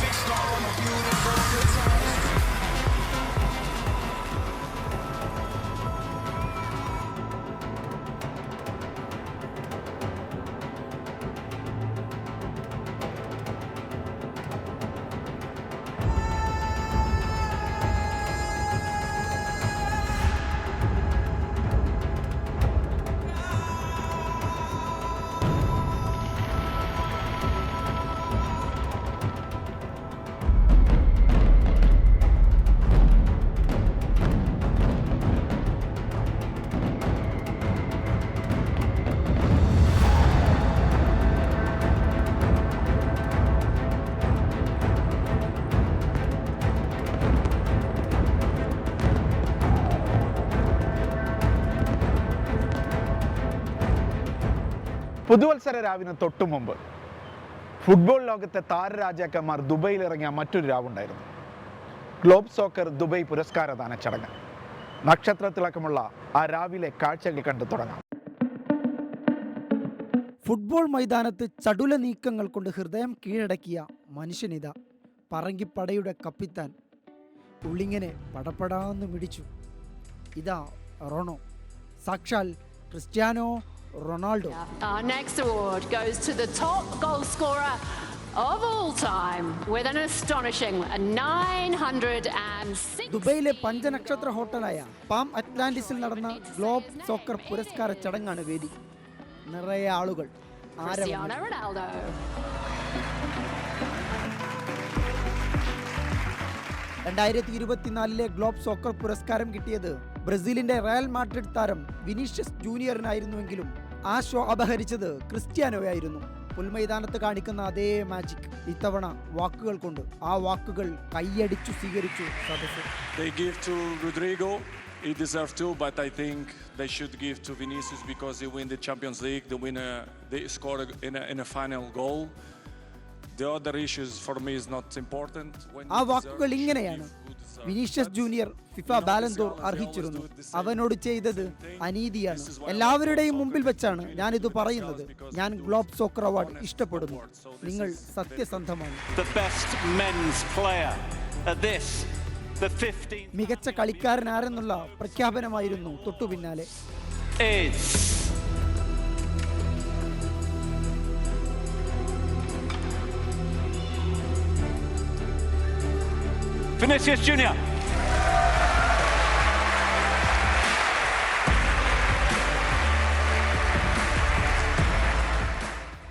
fixed on a beautiful time. പുതുവത്സര രാവിന് തൊട്ടു മുമ്പ് ഫുട്ബോൾ ലോകത്തെ താരരാജാക്കന്മാർ ദുബൈയിൽ ഇറങ്ങിയ മറ്റൊരു രാവുണ്ടായിരുന്നു. ഗ്ലോബ് സോക്കർ ദുബൈ പുരസ്കാരദാന ചടങ്ങ്. നക്ഷത്രത്തിളക്കമുള്ള ആ രാവിലെ കാഴ്ചകൾ കണ്ടു തുടങ്ങാം. ഫുട്ബോൾ മൈതാനത്ത് ചടുല നീക്കങ്ങൾ കൊണ്ട് ഹൃദയം കീഴടക്കിയ മനുഷ്യനിത പറങ്കിപ്പടയുടെ കപ്പിത്താൻ പുള്ളിങ്ങനെ പടപടാന്ന് മിടിച്ചു. ഇതാ റോണോ. സാക്ഷാൽ Cristiano Ronaldo Our next award goes to the top goal scorer of all time with an astonishing 906. ദുബൈയിലെ പഞ്ചനക്ഷത്ര ഹോട്ടലായ പാം അറ്റ്ലാന്റിസിൽ നടന്ന ഗ്ലോബ് സോക്കർ പുരസ്കാര ചടങ്ങാണ് വേദി നിറയെ ആളുകൾ ആരവം Cristiano Ronaldo. രണ്ടായിരത്തി ഇരുപത്തിനാലിലെ ഗ്ലോബ് സോക്കർ പുരസ്കാരം കിട്ടിയത് ബ്രസീലിന്റെ റയൽ മാഡ്രിഡ് താരം വിനീഷ്യസ് ജൂനിയറിനായിരുന്നുവെങ്കിലും ആ ഷോ അപഹരിച്ചത് ക്രിസ്ത്യാനോയായിരുന്നു പുൽമൈതാനത്ത് കാണിക്കുന്ന അതേ മാജിക് ഇത്തവണ വാക്കുകൾ കൊണ്ട് ആ വാക്കുകൾ കൈയടിച്ചു സ്വീകരിച്ചു സദസ്സ്. He deserves to, but I think they should give to Vinicius because he win the Champions League. the winner, they scored in, a, in a final goal. ആ വാക്കുകൾ ഇങ്ങനെയാണ്. Vinicius Junior FIFA Ballon d'Or അർഹിച്ചിരുന്നു അവനോട് ചെയ്തത് അനീതിയാണ്. എല്ലാവരുടെയും മുമ്പിൽ വെച്ചാണ് ഞാൻ ഇത് പറയുന്നത്. ഞാൻ ഗ്ലോബ് സോക്കർ അവാർഡ് ഇഷ്ടപ്പെടുന്നു. നിങ്ങൾ സത്യസന്ധമാണ്. മികച്ച കളിക്കാരൻ ആരെന്നുള്ള പ്രഖ്യാപനമായിരുന്നു തൊട്ടുപിന്നാലെ. Vinicius Junior.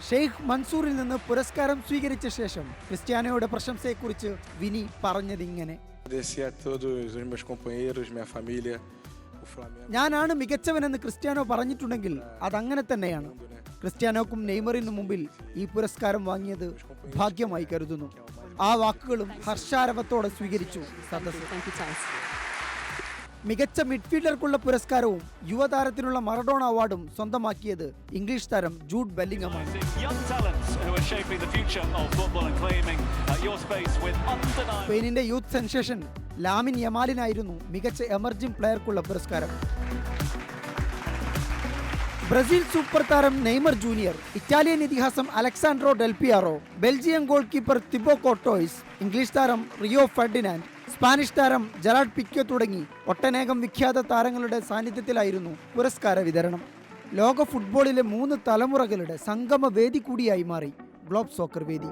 ഷെയ്ഖ് മൻസൂറിൽ നിന്ന് പുരസ്കാരം സ്വീകരിച്ച ശേഷം ക്രിസ്ത്യാനോയുടെ പ്രശംസയെക്കുറിച്ച് വിനി പറഞ്ഞതിങ്ങനെ. ഞാനാണ് മികച്ചവനെന്ന് ക്രിസ്ത്യാനോ പറഞ്ഞിട്ടുണ്ടെങ്കിൽ അതങ്ങനെ തന്നെയാണ് ക്രിസ്ത്യാനോക്കും നെയ്മറിനും മുമ്പിൽ ഈ പുരസ്കാരം വാങ്ങിയത് ഭാഗ്യമായി കരുതുന്നു ആ വാക്കുകളും ഹർഷാരവത്തോടെ സ്വീകരിച്ചു Tyson. മികച്ച മിഡ്ഫീൽഡർക്കുള്ള പുരസ്കാരവും യുവതാരത്തിനുള്ള മറഡോണ അവാർഡും സ്വന്തമാക്കിയത് ഇംഗ്ലീഷ് താരം ജൂഡ് ബെല്ലിംഗമാണ് uh. സ്പെയിനിന്റെ യൂത്ത് സെൻസേഷൻ ലാമിൻ യമാലിനായിരുന്നു മികച്ച എമർജിംഗ് പ്ലെയർക്കുള്ള പുരസ്കാരം ബ്രസീൽ സൂപ്പർ താരം നെയ്മർ ജൂനിയർ ഇറ്റാലിയൻ ഇതിഹാസം Alessandro Del Piero Belgium goalkeeper Thibaut Courtois English താരം റിയോ ഫെർഡിനാൻഡ് സ്പാനിഷ് താരം ജെറാഡ് പിക്യോ തുടങ്ങി ഒട്ടനേകം വിഖ്യാത താരങ്ങളുടെ സാന്നിധ്യത്തിലായിരുന്നു പുരസ്കാര വിതരണം. ലോക ഫുട്ബോളിലെ മൂന്ന് തലമുറകളുടെ സംഗമ വേദി കൂടിയായി മാറി ഗ്ലോബ് സോക്കർ വേദി.